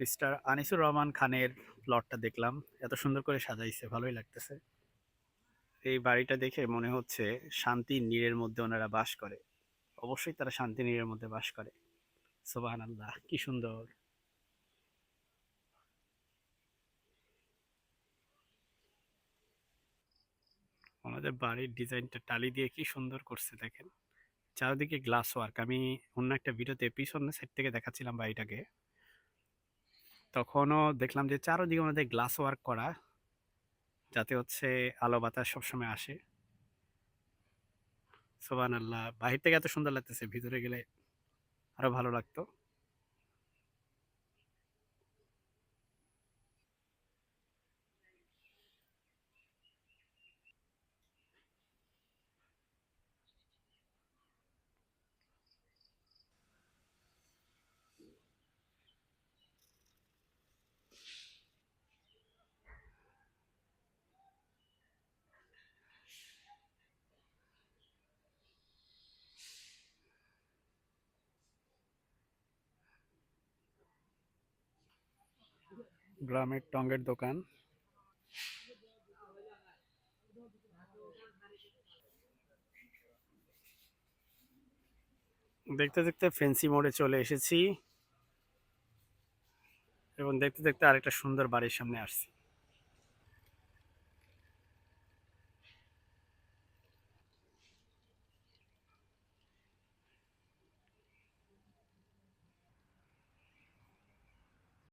Mister Anisur Rahman খানের প্লটটা দেখলাম। এত সুন্দর করে সাজাইছে, ভালোই লাগতেছে। এই বাড়িটা দেখে মনে হচ্ছে শান্তি নীড়ের মধ্যে ওনারা বাস করে। অবশ্যই তারা শান্তি নীড়ের মধ্যে বাস করে। সোবাহান আল্লাহ কি সুন্দর। ওনাদের বাড়ির ডিজাইনটা টালি দিয়ে কি সুন্দর করছে দেখেন। চারিদিকে গ্লাস ওয়ার্ক আমি অন্য একটা ভিডিওতে পিছনের সাইড থেকে দেখাচ্ছিলাম বাড়িটাকে। তখনও দেখলাম যে চারোদিকে ওনাদের গ্লাস ওয়ার্ক করা, যাতে হচ্ছে আলো বাতাস সবসময় আসে। সোবান আল্লাহ বাহির থেকে এত সুন্দর লাগতেছে, ভিতরে গেলে আরও ভালো লাগতো। গ্রামের টঙ্গের দোকান। দেখতে দেখতে ফেন্সি মোড়ে চলে এসেছি। এবং দেখতে দেখতে আরেকটা সুন্দর বাড়ির সামনে আসছি।